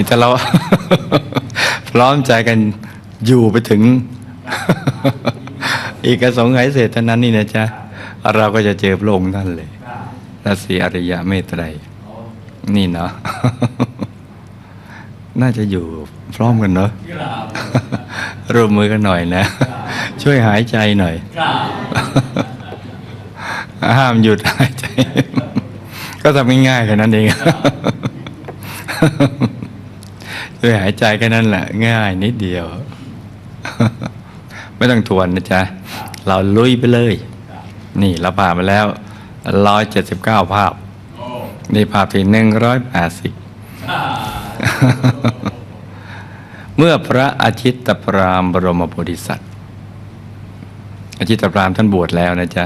นี่ถ้าเรา พร้อมใจกันอยู่ไปถึง อีกกระสงไขยเศษเท่านั้นนี่นะจ๊ะ เราก็จะเจอพระองค์ท่านเลยราศีอริยะเมตไตรนี่เนาะน่าจะอยู่พร้อมกันเนาะร่วมมือกันหน่อยนะ ช่วยหายใจหน่อย ห้ามหยุดหายใจ ก็ทำง่ายๆแค่นั้นเอง ช่วยหายใจแค่นั้นแหละ ง่ายนิดเดียว ไม่ต้องทวนนะจ๊ะ เราลุยไปเลย นี่เราผ่านมาแล้วร้อยเจ็ดสิบเก้าภาพ นี่ภาพที่หนึ่งร้อยแปดสิบเมื่อพระอาทิตตปรามบรมโพธิสัตว์ อาทิตตปรามท่านบวชแล้วนะจ๊ะ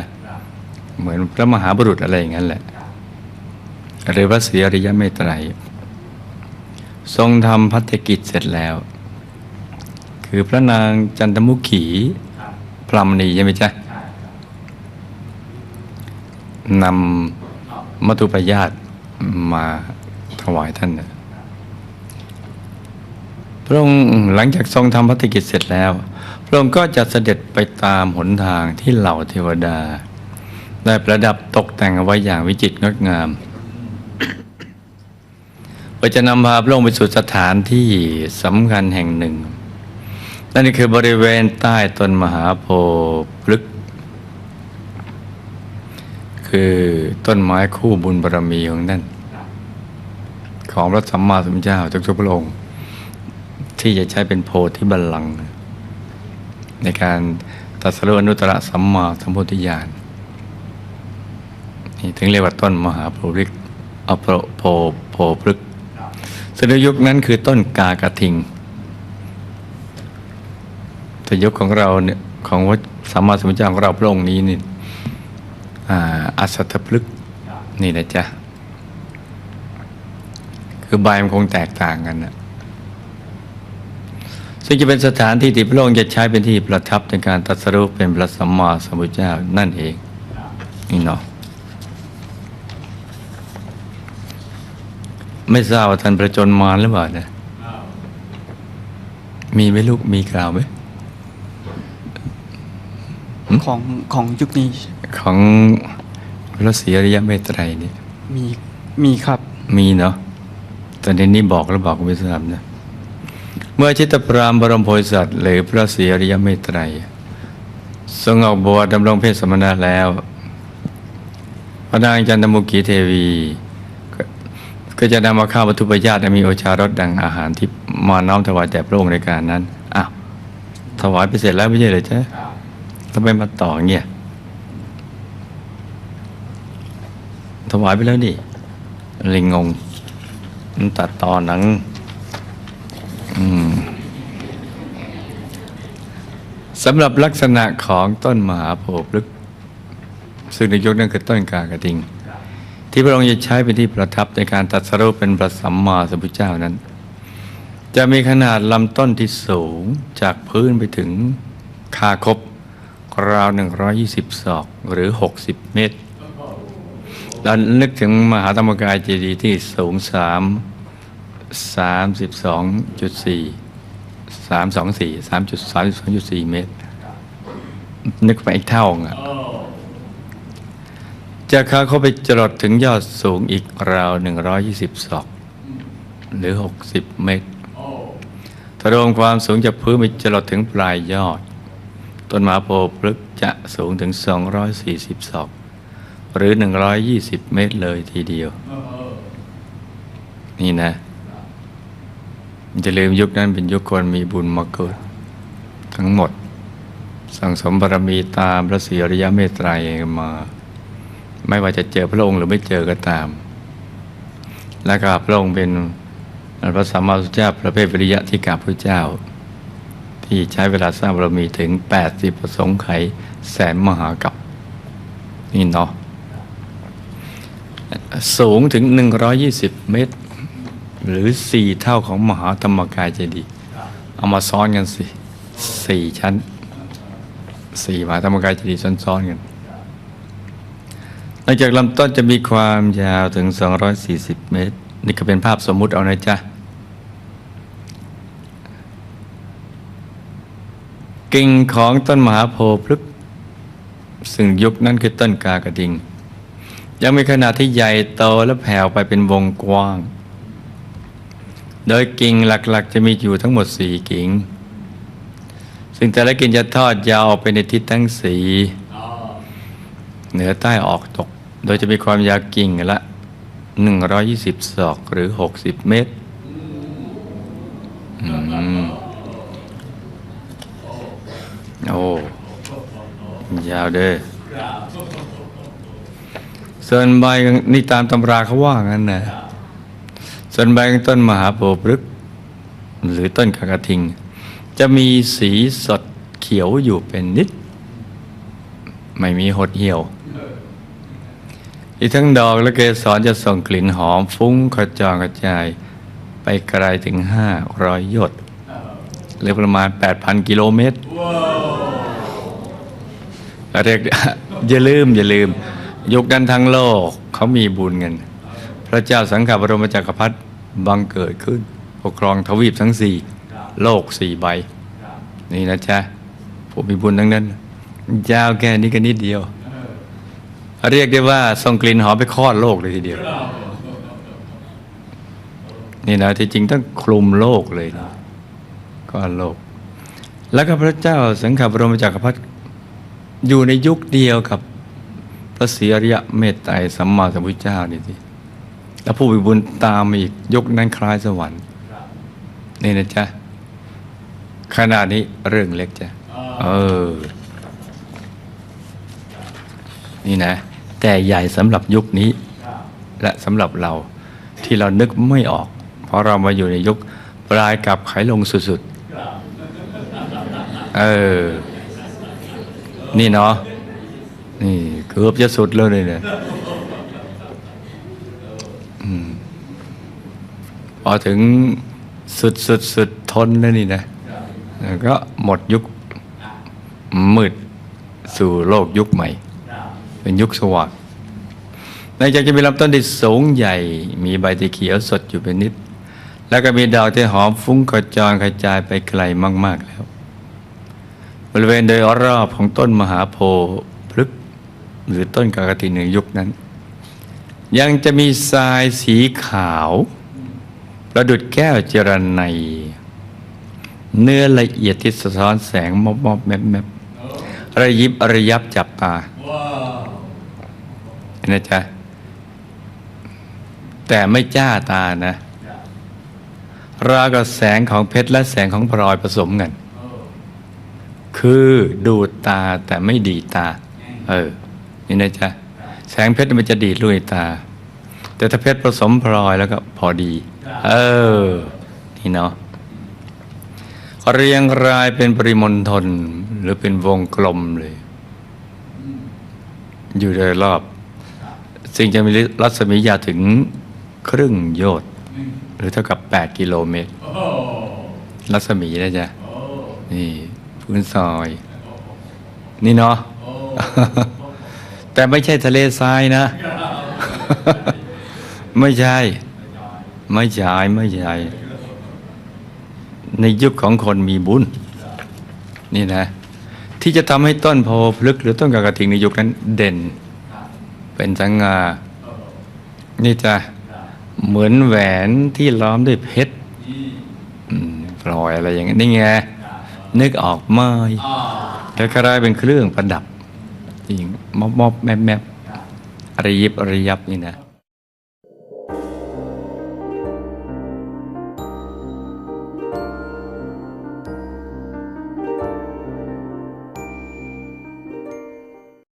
เหมือนพระมหาบุรุษอะไรอย่างนั้นแหละ หรือพระศรีอริยเมตไตรย ทรงทำพัฒกิจเสร็จแล้ว คือพระนางจันทมุขีพรหมณีใช่ไหมจ๊ะนำมัตุปยาตมาถวายท่านนะพระองค์หลังจากทรงทำพัฒกิจเสร็จแล้ว พระองค์ก็จะเสด็จไปตามหนทางที่เหล่าเทวดา ได้ประดับตกแต่งเอาไว้อย่างวิจิตรงดงาม เพื่อจะนำพาพระองค์ไปสู่สถานที่สำคัญแห่งหนึ่ง นั่นคือบริเวณใต้ต้นมหาโพธิ์พฤกคือต้นไม้คู่บุญบารมีของท่านของพระสัมมาสัมพุทธเจ้าทุกๆพระองค์ ที่จะใช้เป็นโพธิบัลลังก์ในการตรัสรู้อนุตตรสัมมาสัมพุทธญาณนี่ถึงเรียกว่าต้นมหาโพธิ์พฤกอาโพโพโพพฤกษ์ ซึ่ในยุคนั้นคือต้นกากระทิง แต่ยุคของเราเนี่ยของวัดสัมมาสัมพุทธเจ้าของเราพระองค์นี้นี่อ่าอัศทพฤกนี่นะจ๊ะ คือใบมันคงแตกต่างกันนะซึ่งจะเป็นสถานที่ที่พระองค์จะใช้เป็นที่ประทับในการตรัสรู้เป็นพระสัมมาสัมพุทธเจ้านั่นเองนี่เนาะ ไม่ทราบว่าท่านประจนมารหรือเปล่านะมีไหมลูกมีกล่าวไหมของของยุคนี้ ของพระศรีอริยเมตไตรเนี่ยมีมีครับ มีเนาะแต่ในนี้บอกแล้วบอกไม่ทราบนะเมื่อชิตตปรามบรมโพธิสัตว์หรือพระศรีอริยเมตไตรทรงออกบวชดำรงเพศสมณะแล้วพระนางจันทมุกีเทวีก็ ก็จะนำมาข้าววัตถุปยาตมีโอชารสดังอาหารที่มาน้อมถวายแด่พระองค์ในการนั้นอ้าวถวายไปเสร็จแล้วไม่ใช่เหรอจ๊ะทำไมมาต่อเงี้ยถวายไปแล้วนี่ลิงงงมันตัดต่อหนัง อืมสำหรับลักษณะของต้นมหาโพธิ์พฤกซึ่งในยุคนั้นคือต้นกากระทิง ที่พระองค์จะใช้เป็นที่ประทับในการตรัสรู้เป็นพระสัมมาสัมพุทธเจ้านั้น จะมีขนาดลำต้นที่สูงจากพื้นไปถึงคาคบราว 120 ศอกหรือ 60 เมตรเรานึกถึงมหาธรรมกายเจดีย์ที่สูงสามสามสิบสองจุดสี่สามสองสี่สามจุดสามสิบสองจุดสี่เมตร นึกไปอีกเท่าอะ จากขาเข้าไปจรดถึงยอดสูงอีกราวหนึ่งร้อยี่สิบศอก หรือหกสิบเมตรถ้ารวมความสูงจากพื้นไปจรดถึงปลายยอด ต้นมหาโพธิ์พฤกษ์จะสูงถึงสองร้อยสี่สิบศอก หรือ 120 เมตรเลยทีเดียว นี่นะจะลืมยุคนั้นเป็นยุคคนมีบุญมาเกิด ทั้งหมด สั่งสมบารมีตามพระศรีอริยเมตไตรยมา ไม่ว่าจะเจอพระองค์หรือไม่เจอก็ตาม และก็พระองค์เป็นพระสัมมาสัมพุทธเจ้าประเภทวิริยะที่กับพระเจ้า ที่ใช้เวลาสร้างบารมีถึง 80ประสงค์ไขแสนมหากับนี่เนาะสูงถึง 120 เมตร หรือ 4 เท่าของมหาธรรมกายเจดีย์เอามาซ้อนกันสิ4ชั้น4มหาธรรมกายเจดีย์ซ้อนๆกัน หลังจากลำต้นจะมีความยาวถึง 240 เมตร นี่ก็เป็นภาพสมมุติเอานะจ๊ะ กิ่งของต้นมหาโพธิ์พลึกซึ่งยุคนั้นคือต้นกากระดิ่ง ยังมีขนาดที่ใหญ่โตและแผ่วไปเป็นวงกว้าง โดยกิ่งหลักๆ จะมีอยู่ทั้งหมดสี่กิ่ง ซึ่งแต่ละกิ่งจะทอดยาวไปในทิศทั้งสี่ เหนือใต้ออกตก โดยจะมีความยาวกิ่งละ 120 ศอกหรือ 60 เมตรอืมโอ้ยาวเด้อส่วนใบนี่ตามตำราเขาว่างั้นนะส่วนใบของต้นมหาโพธิ์พฤกษ์หรือต้นกากระทิง จะมีสีสดเขียวอยู่เป็นนิด ไม่มีหดเหี่ยว อีกทั้งดอกและเกสรจะส่งกลิ่นหอมฟุ้งกระจายกระจาย ไปไกลถึง 500ยศหรือประมาณ 8,000 กิโลเมตรเรียกอย่าลืม อย่าลืม ยุคนั้นทั้งโลกเขามีบุญกัน พระเจ้าสังขบรมจักรพรรดิบังเกิดขึ้น ปกครองทวีปทั้งสี่โลกสี่ใบ นี่นะจ๊ะผู้มีบุญทั้งนั้นยาวแค่นี้ก็นิดเดียว เรียกได้ว่าส่งกลิ่นหอมไปคลอดโลกเลยทีเดียว นี่นะที่จริงต้องคลุมโลกเลยนะก็โลก แล้วก็พระเจ้าสังขบรมจักรพรรดิอยู่ในยุคเดียวกับพระศรีอริยะเมตไตรสัมมาสัมพุทธเจ้านี่สิแล้วผู้มีบุญตามมาอีกยุคนั้นคล้ายสวรรค์นี่นะจ๊ะขนาดนี้เรื่องเล็กจ้ะเออ นี่นะ แต่ใหญ่สำหรับยุคนี้ และสำหรับเราที่เรานึกไม่ออก เพราะเรามาอยู่ในยุคปลายกับไขลงสุดๆเออ นี่เนาะนี่เกือบจะสุดแล้วเลยเนี่ยพอถึงสุดสุดสุดทนแล้วนี่นะก็หมดยุคมืดสู่โลกยุคใหม่ เป็นยุคสว่างหลังจากจะมีลำต้นที่สูงใหญ่ มีใบที่เขียวสดอยู่เป็นนิด แล้วก็มีดอกที่หอมฟุ้งกระจรกระจายไปไกลมาก ๆแล้ว บริเวณโดยรอบของต้นมหาโพธิ์พฤกหรือต้นกากติในยุคนั้น ยังจะมีทรายสีขาวประดุดแก้วเจรไนยเนื้อละเอียดที่สะท้อนแสงมอบมอบแมบแมบระยิบระยับจับตาเห็ นะจ๊ะ แต่ไม่จ้าตานะราวกับแสงของเพชรและแสงของพลอยผสมกัน คือดูดตาแต่ไม่ดีตา เออ นี่นะจ๊ะ แสงเพชรมันจะดีดลุยตา แต่ถ้าเพชรผสมพลอยแล้วก็พอดี เออ นี่เนาะเรียงรายเป็นปริมณฑลหรือเป็นวงกลมเลย อยู่โดยรอบ สิ่งจะมีรัศมียาวถึงครึ่งโยชน์หรือเท่ากับ 8 กิโลเมตร รัศมีนะจ๊ะนี่พื้นซอย นี่เนาะแต่ไม่ใช่ทะเลทรายนะ ไม่ใช่ ไม่ใช่ไม่ใช่ในยุคของคนมีบุญ นี่นะ ที่จะทำให้ต้นโพพลึกษ์หรือต้นกากระทิงในยุคนั้นเด่น เป็นสังงานี่จ้ะเหมือนแหวนที่ล้อมด้วยเพชรพลอยอะไรอย่างนี้นี่ไงนึกออกไหมคล้ายๆเป็นเครื่องประดับจริงมอบมอบแมบแมบระยิบระยับนี่นะ